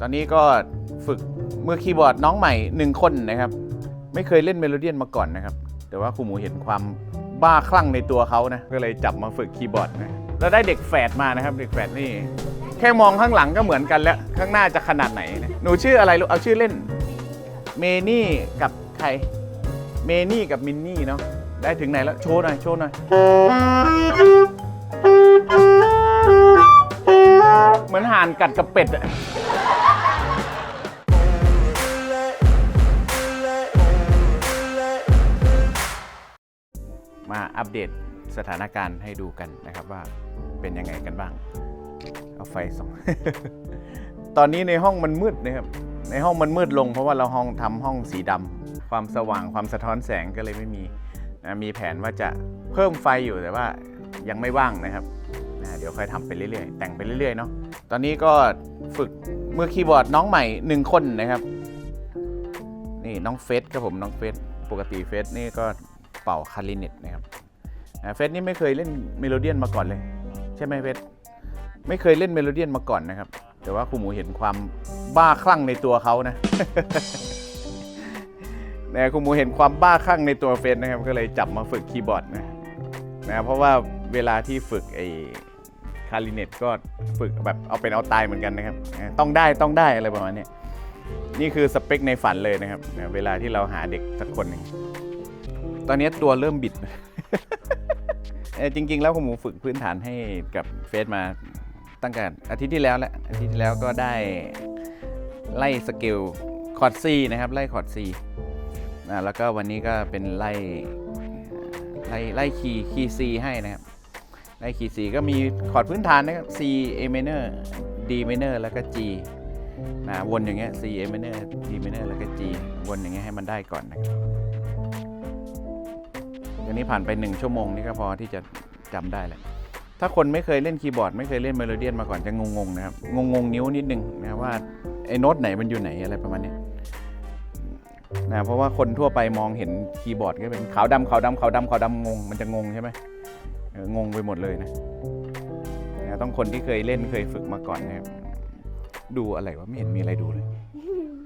ตอนนี้ก็ฝึกมือคีย์บอร์ดน้องใหม่หนึ่งคนนะครับ ไม่เคยเล่นเมโลเดียนมาก่อนนะครับ แต่ว่าครูหมูเห็นความบ้าคลั่งในตัวเขานะ ก็เลยจับมาฝึกคีย์บอร์ดนะแล้วได้เด็กแฝดมานะครับ เด็กแฝดนี่ แค่มองข้างหลังก็เหมือนกันแล้ว ข้างหน้าจะขนาดไหนนะหนูชื่ออะไรลูกเอาชื่อเล่น เมนี่กับใคร เมนี่กับมินนี่เนาะ ได้ถึงไหนแล้ว โชว์หน่อย โชว์หน่อย เหมือนห่านกัดกับเป็ดอะ อัปเดตสถานการณ์ให้ดูกันนะครับว่าเป็นยังไงกันบ้าง เอาไฟส่อง ตอนนี้ในห้องมันมืดนะครับ ในห้องมันมืดลงเพราะว่าเราห้องทำห้องสีดำความสว่างความสะท้อนแสงก็เลยไม่มีนะมีแผนว่าจะเพิ่มไฟอยู่แต่ว่ายังไม่ว่างนะครับนะเดี๋ยวค่อยทำไปเรื่อยๆ แต่งไปเรื่อยๆเนาะ ตอนนี้ก็ฝึกมือคีย์บอร์ดน้องใหม่หนึ่งคนนะครับ นี่น้องเฟสครับผมน้องเฟสปกติเฟสนี่ก็เป่าคาริเนตนะครับ เฟสนี่ไม่เคยเล่นเมโลเดียนมาก่อนเลย ใช่ไหมเฟสไม่เคยเล่นเมโลเดียนมาก่อนนะครับ แต่ว่าครูหมูเห็นความบ้าคลั่งในตัวเขานะนะครูหมูเห็นความบ้าคลั่งในตัวเฟสนะครับก็เลยจับมาฝึกคีย์บอร์ดนะนะเพราะว่าเวลาที่ฝึกไอ้คาริเนตก็ฝึกแบบเอาเป็นเอาตายเหมือนกันนะครับ ต้องได้ต้องได้อะไรประมาณนี้นี่คือสเปคในฝันเลยนะครับ เวลาที่เราหาเด็กสักคนหนึ่งตอนนี้ตัวเริ่มบิด เอ่อจริง ๆ แล้วผมฝึกพื้นฐานให้กับเฟซมาตั้งแต่อาทิตย์ที่แล้วแหละอาทิตย์ที่แล้วก็ได้ไล่สเกลคอร์ดซีนะครับไล่คอร์ดซีอ่าแล้วก็วันนี้ก็เป็นไล่ไล่ไล่คีย์คีย์ซีให้นะครับไล่คีย์ซีก็มีคอร์ดพื้นฐานนะครับ C A minor D minor แล้วก็ G นะวนอย่างเงี้ย C A minor D minor แล้วก็ G วนอย่างเงี้ยให้มันได้ก่อนนะครับ อันนี้ผ่านไป 1 ชั่วโมงนี่ก็พอที่จะจำได้แหละ ถ้าคนไม่เคยเล่นคีย์บอร์ด ไม่เคยเล่นเมโลเดียนมาก่อนจะงงๆนะครับ งงๆนิ้วนิดนึงนะว่าไอ้โน้ตไหนมันอยู่ไหนอะไรประมาณนี้นะเพราะว่าคนทั่วไปมองเห็นคีย์บอร์ดก็เป็นขาวดำขาวดำขาวดำขาวดำงง มันจะงงใช่ไหมงงไปหมดเลยนะนะต้องคนที่เคยเล่นเคยฝึกมาก่อนนะครับดูอะไรวะไม่เห็นมีอะไรดูเลย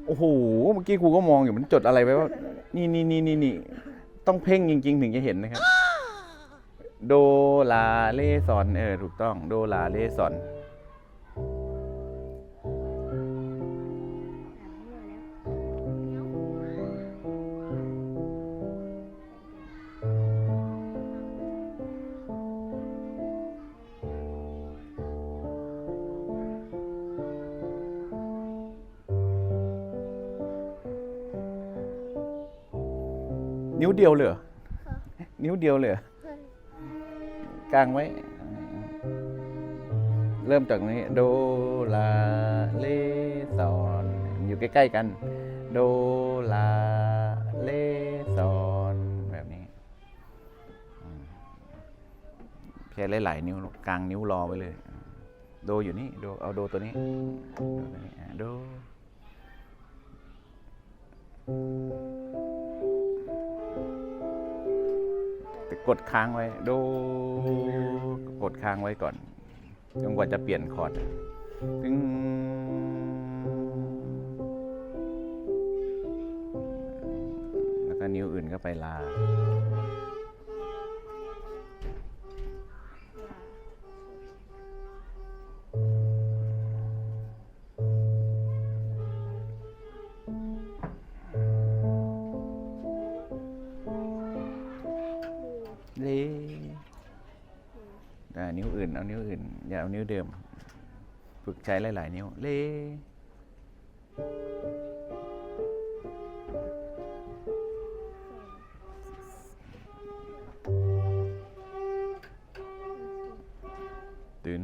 โอ้โหเมื่อกี้ครูก็มองอยู่มันจดอะไรไว้ว่า นี่นี่นี่นี่นี่ ต้องเพ่งจริง ๆ ถึงจะเห็นนะครับ โดลาเลซอนเออถูกต้อง โดลาเลซอน นิ้วเดียวเลยเหรอนิ้วเดียวเลยเหรอกลางไว้ เริ่มจากนี้ โดลาเลซอนอยู่ใกล้ๆกัน โดลาเลซอนแบบนี้อืมใช้หลายๆนิ้วลูกกลางนิ้วรอไว้เลย โดอยู่นี่โดเอาโดตัวนี้โดตัวนี้อะโด กดค้างไว้ โด กดค้างไว้ก่อนจนกว่าจะเปลี่ยนคอร์ดถึงแล้วก็นิ้วอื่นก็ไปลา เลอ่านิ้วอื่น เอานิ้วอื่น อย่าเอานิ้วเดิม ฝึกใช้หลาย ๆ นิ้ว เลตื่น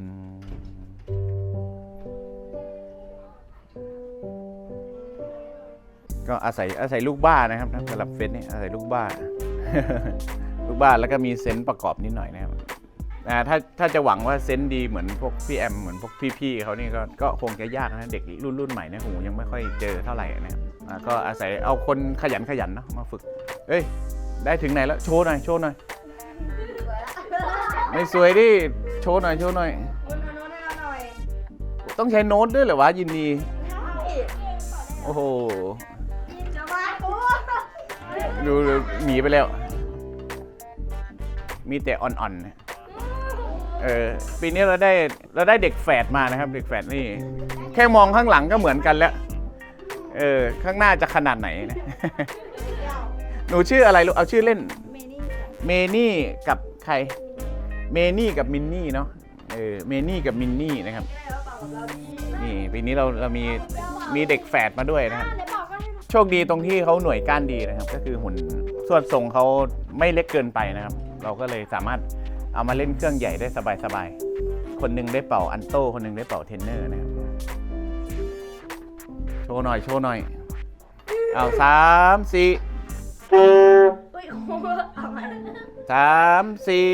ก็อาศัยอาศัยลูกบ้านะครับสำหรับเฟสนี่อาศัยลูกบ้า บ้านแล้วก็มีเซนต์ประกอบนิดหน่อยนะครับอ่าถ้าถ้าจะหวังว่าเซนต์ดีเหมือนพวกพี่แอมเหมือนพวกพี่ๆเขานี่ก็ก็คงจะยากนะเด็กรุ่นรุ่นใหม่เนี่ยผมยังไม่ค่อยเจอเท่าไหร่นะครับอ่าก็อาศัยเอาคนขยันขยันเนอะมาฝึก เอ้ย ได้ถึงไหนแล้วโชว์หน่อยโชว์หน่อยไม่สวยดิโชว์หน่อยโชว์หน่อย ต้องใช้โน้ตด้วยเหรอวะยินดีโอ้โหจะมากูดูดูหนีไปแล้ว มีแต่อ่อนๆเออปีนี้เราได้เราได้เด็กแฝดมานะครับ เด็กแฝดนี่ แค่มองข้างหลังก็เหมือนกันแล้ว เออข้างหน้าจะขนาดไหนนะหนูชื่ออะไรลูกเอาชื่อเล่น เมนี่กับใคร เมนี่กับมินนี่เนาะเออเมนี่กับมินนี่นะครับนี่ปีนี้เราเรามีมีเด็กแฝดมาด้วยนะครับโชคดีตรงที่เขาหน่วยก้านดีนะครับ ก็คือหุ่นส่วนทรงเขาไม่เล็กเกินไปนะครับ เราก็เลยสามารถเอามาเล่นเครื่องใหญ่ได้สบายๆ คนหนึงได้เป่าอันโต้ คนหนึงได้เป่าเทนเนอร์นะครับ โชว์หน่อย โชว์หน่อย เอาสามสี่เฮ้ยโอ้เอาใหม่สามสี่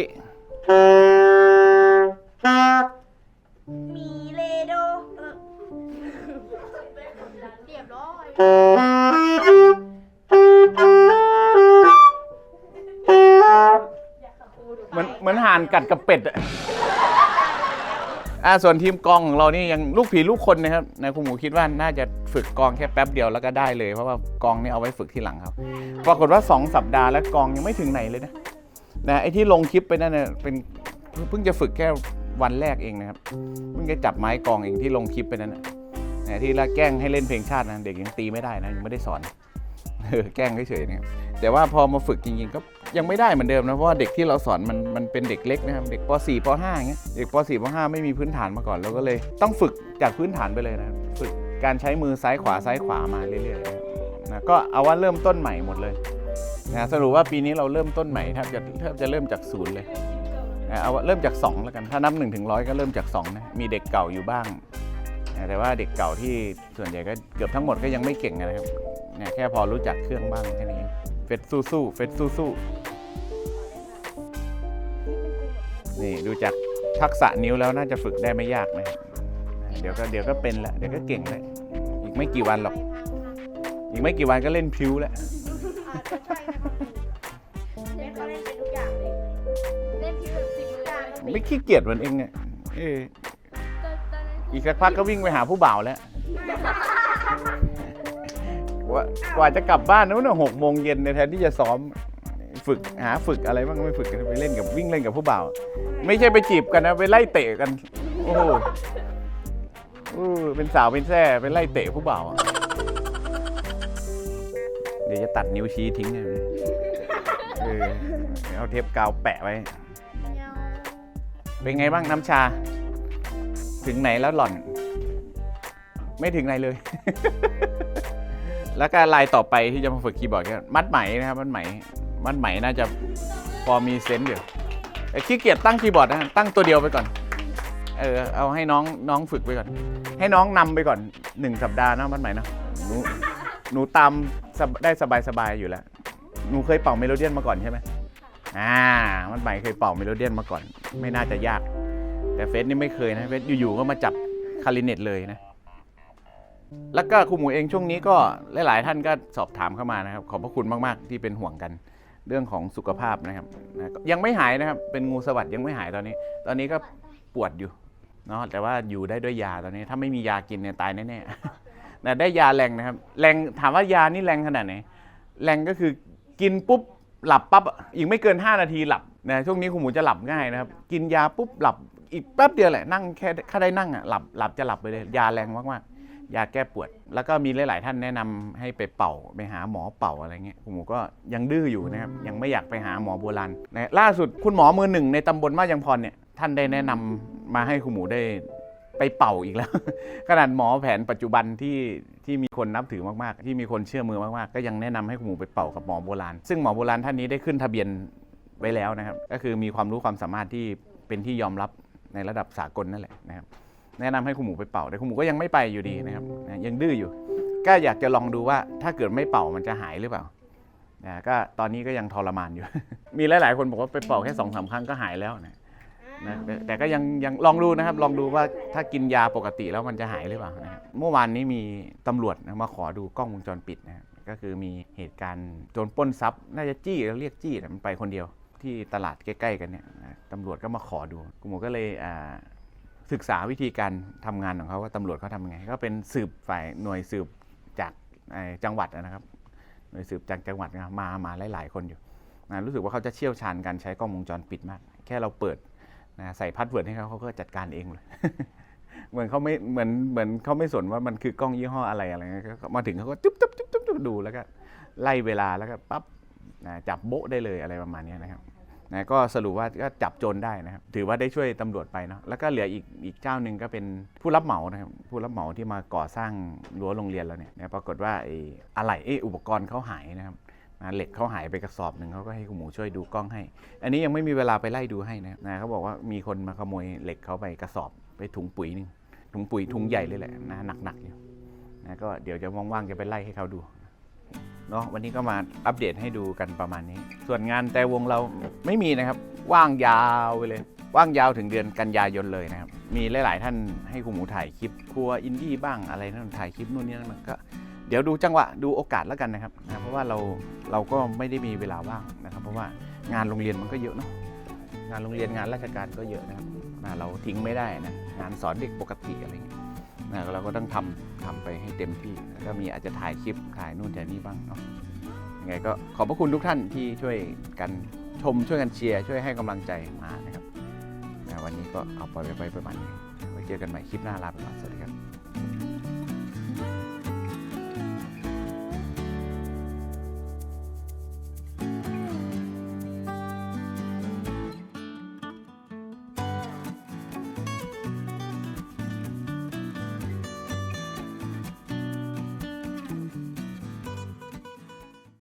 กัดกับเป็ดอะอ่าส่วนทีมกองของเรานี่ยังลูกผีลูกคนนะครับนายครูหมูคิดว่าน่าจะฝึกกองแค่แป๊บเดียวแล้วก็ได้เลยเพราะว่ากองนี่เอาไว้ฝึกทีหลังครับ ปรากฏว่า 2 สัปดาห์แล้วกองยังไม่ถึงไหนเลยนะนะไอ้ที่ลงคลิปไปนั่นเน่ะเป็นเพิ่งจะฝึกแค่วันแรกเองนะครับเพิ่งจะจับไม้กองเองที่ลงคลิปไปนั่นนะนะที่ละแกล้งให้เล่นเพลงชาตินะเด็กยังตีไม่ได้นะยังไม่ได้สอน เออแกล้งเฉยๆนะครับแต่ว่าพอมาฝึกจริงๆก็ยังไม่ได้เหมือนเดิมนะเพราะว่าเด็กที่เราสอนมันมันเป็นเด็กเล็กนะครับเด็กป .4 ป .5 อย่างเงี้ยเด็กป .4 ป .5 ไม่มีพื้นฐานมาก่อนเราก็เลยต้องฝึกจากพื้นฐานไปเลยนะครับฝึกการใช้มือซ้ายขวาซ้ายขวามาเรื่อยๆนะครับนะก็เอาว่าเริ่มต้นใหม่หมดเลยนะสรุปว่าปีนี้เราเริ่มต้นใหม่แทบจะแทบจะเริ่มจากศูนย์เลยนะเอาว่าเริ่มจาก2แล้วกันถ้านับ1นถึงร้อยก็เริ่มจาก2นะมีเด็กเก่าอยู่บ้างนะแต่ว่าเด็กเก่าที่ส่วนใหญ่ก็เกือบทั้งหมดก็ยังไม่เก่งนะครับ เนี่ยแค่พอรู้จักเครื่องบ้างแค่นี้เองเฟสสู้สู้ๆเฟสสู้สู้ๆนี่ดูจากทักษะนิ้วแล้วน่าจะฝึกได้ไม่ยากนะครับเดี๋ยวก็เดี๋ยวก็เป็นละเดี๋ยวก็เก่งเลยอีกไม่กี่วันหรอก อีกไม่กี่วันก็เล่นพริ้วแล้วเล่นเขาเล่นเป็นทุกอย่างเลยเล่นที่แบบสิบอย่างไม่ขี้เกียจเหมือนเองเนี่ยเอออีกสักพักก็วิ่งไปหาผู้บ่าวแล้ว ว่ากว่าจะกลับบ้านนู้นหกโมงเย็นในยแทนที่จะซ้อมฝึกหาฝึกอะไรบ้างไม่ฝึกกันไปเล่นกับวิ่งเล่นกับผู้บ่าว ไม่ใช่ไปจีบกันนะไปไล่เตะกัน โอ้โหอู้เป็นสาวเป็นแซ่ไปไล่เตะผู้บ่าวอะเดี๋ยวจะตัดนิ้วชี้ทิ้งเลยเออเอาเทปกาวแปะไว้ เป็นไงบ้างน้ำชา ถึงไหนแล้วหล่อน ไม่ถึงไหนเลย แล้วก็ลายต่อไปที่จะมาฝึกคีย์บอร์ดก็มัดไหมนะครับมัดไหมมัดไหมน่าจะพอมีเซนส์อยู่แต่ขี้เกียจตั้งคีย์บอร์ดนะตั้งตัวเดียวไปก่อน เออเอาให้น้องน้องฝึกไปก่อน ให้น้องนำไปก่อนหนึ่งสัปดาห์นะมัดไหมนะหนูหนูตามได้สบายๆอยู่แล้วหนูเคยเป่าเมโลเดียนมาก่อนใช่ไหมอ่า มันใหม่เคยเป่าเมโลเดียนมาก่อน ไม่น่าจะยาก แต่เฟสนี่ไม่เคยนะ เฟสอยู่ๆก็มาจับคาริเนตเลยนะ แล้วก็ครูหมูเองช่วงนี้ก็หลาย ๆ ท่านก็สอบถามเข้ามานะครับ ขอบพระคุณมาก ๆ ที่เป็นห่วงกันเรื่องของสุขภาพนะครับนะยังไม่หายนะครับ เป็นงูสวัสด์ยังไม่หายตอนนี้ ตอนนี้ก็ปวดอยู่เนาะแต่ว่าอยู่ได้ด้วยยาตอนนี้ ถ้าไม่มียากินเนี่ยตายแน่ๆแต่ได้ยาแรงนะครับ แรงถามว่ายานี่แรงขนาดไหนแรงก็คือกินปุ๊บหลับปั๊บอะอีกไม่เกิน 5 นาทีหลับนะช่วงนี้คุณหมูจะหลับง่ายนะครับ กินยาปุ๊บหลับอีกแป๊บเดียวแหละนั่งแค่แค่ได้นั่งอะหลับหลับจะหลับไปเลยยาแรงมากๆ ยาแก้ปวด แล้วก็มีหลาย ๆ ท่านแนะนำให้ไปเป่าไปหาหมอเป่าอะไรเงี้ยคุณหมูก็ยังดื้ออยู่นะครับยังไม่อยากไปหาหมอโบราณนะล่าสุดคุณหมอมือหนึ่งในตำบลมายังพรเนี่ยท่านได้แนะนำมาให้คุณหมูได้ไปเป่าอีกแล้ว ขนาดหมอแผนปัจจุบันที่ที่มีคนนับถือมาก ๆ ที่มีคนเชื่อมือมาก ๆ ก็ยังแนะนำให้คุณหมูไปเป่ากับหมอโบราณ ซึ่งหมอโบราณท่านนี้ได้ขึ้นทะเบียนไว้แล้วนะครับ ก็คือมีความรู้ความสามารถที่เป็นที่ยอมรับในระดับสากลนั่นแหละนะครับ แนะนำให้คุณหมูไปเป่าแต่คุณหมูก็ยังไม่ไปอยู่ดีนะครับนะยังดื้ออยู่ ก็อยากจะลองดูว่าถ้าเกิดไม่เป่ามันจะหายหรือเปล่านะก็ตอนนี้ก็ยังทรมานอยู่ มีหลาย ๆ คนบอกว่าไปเป่าแค่สองสามครั้งก็หายแล้วนะนะแต่แต่ก็ยังยังลองดูนะครับ ลองดูว่าถ้ากินยาปกติแล้วมันจะหายหรือเปล่านะครับเมื่อวานนี้มีตำรวจนะมาขอดูกล้องวงจรปิดนะครับก็คือมีเหตุการณ์โจรปล้นทรัพย์น่าจะจี้แล้วเรียกจี้แต่มันไปคนเดียว ที่ตลาดใกล้ ๆ กันเนี่ยนะตำรวจก็มาขอดูคุณหมูก็เลยอ่า ศึกษาวิธีการทำงานของเขาว่าตำรวจเขาทำยังไง ก็เป็นสืบฝ่ายหน่วยสืบจากจังหวัดนะครับ หน่วยสืบจากจังหวัดนะมามาหลายๆ คนอยู่นะรู้สึกว่าเขาจะเชี่ยวชาญการใช้กล้องวงจรปิดมาก แค่เราเปิดนะใส่พาสเวิร์ดให้เขาเขาก็จัดการเองเลย เหมือนเขาไม่เหมือนเหมือนเขาไม่สนว่ามันคือกล้องยี่ห้ออะไรอะไรเงี้ยมาถึงเขาก็จุ๊บจุ๊บจุ๊บจุ๊บดูแล้วก็ไล่เวลาแล้วก็ปั๊บนะจับโบ๊ะได้เลยอะไรประมาณนี้นะครับ นะก็สรุปว่าก็จับโจรได้นะครับ ถือว่าได้ช่วยตำรวจไปเนาะแล้วก็เหลืออีกอีกเจ้าหนึ่งก็เป็นผู้รับเหมานะครับผู้รับเหมาที่มาก่อสร้างรั้วโรงเรียนแล้วเนี่ยนะปรากฏว่าไอ้อะไหล่เอออุปกรณ์เขาหายนะครับนะเหล็กเขาหายไปกระสอบหนึ่งเขาก็ให้คุณหมูช่วยดูกล้องให้ อันนี้ยังไม่มีเวลาไปไล่ดูให้นะครับนะเขาบอกว่ามีคนมาขโมยเหล็กเขาไปกระสอบไปถุงปุ๋ยหนึ่งถุงปุ๋ยถุงใหญ่เลยแหละนะหนักๆอยู่นะก็เดี๋ยวจะว่างๆจะไปไล่ให้เขาดู เนาะวันนี้ก็มาอัปเดตให้ดูกันประมาณนี้ ส่วนงานแต่วงเราไม่มีนะครับ ว่างยาวไปเลย ว่างยาวถึงเดือนกันยายนเลยนะครับ มีหลาย ๆ ท่านให้คุณหมูถ่ายคลิปครัวอินดี้บ้างอะไรนั่นถ่ายคลิปนู่นนี่นั่นมันก็เดี๋ยวดูจังหวะดูโอกาสแล้วกันนะครับนะเพราะว่าเราเราก็ไม่ได้มีเวลาว่างนะครับ เพราะว่างานโรงเรียนมันก็เยอะเนาะงานโรงเรียนงานราชการก็เยอะนะครับเราทิ้งไม่ได้นะงานสอนเด็กปกติอะไรเงี้ย เราก็ต้องทำทำไปให้เต็มที่แล้วก็มีอาจจะถ่ายคลิปถ่ายนู่นถ่ายนี่บ้างเนาะยังไงก็ขอบพระคุณทุกท่านที่ช่วยกันชมช่วยกันเชียร์ช่วยให้กำลังใจมานะครับวันนี้ก็เอาปล่อยไปประมาณนี้ไว้เจอกันใหม่คลิปหน้าลาไปก่อนสวัสดีครับ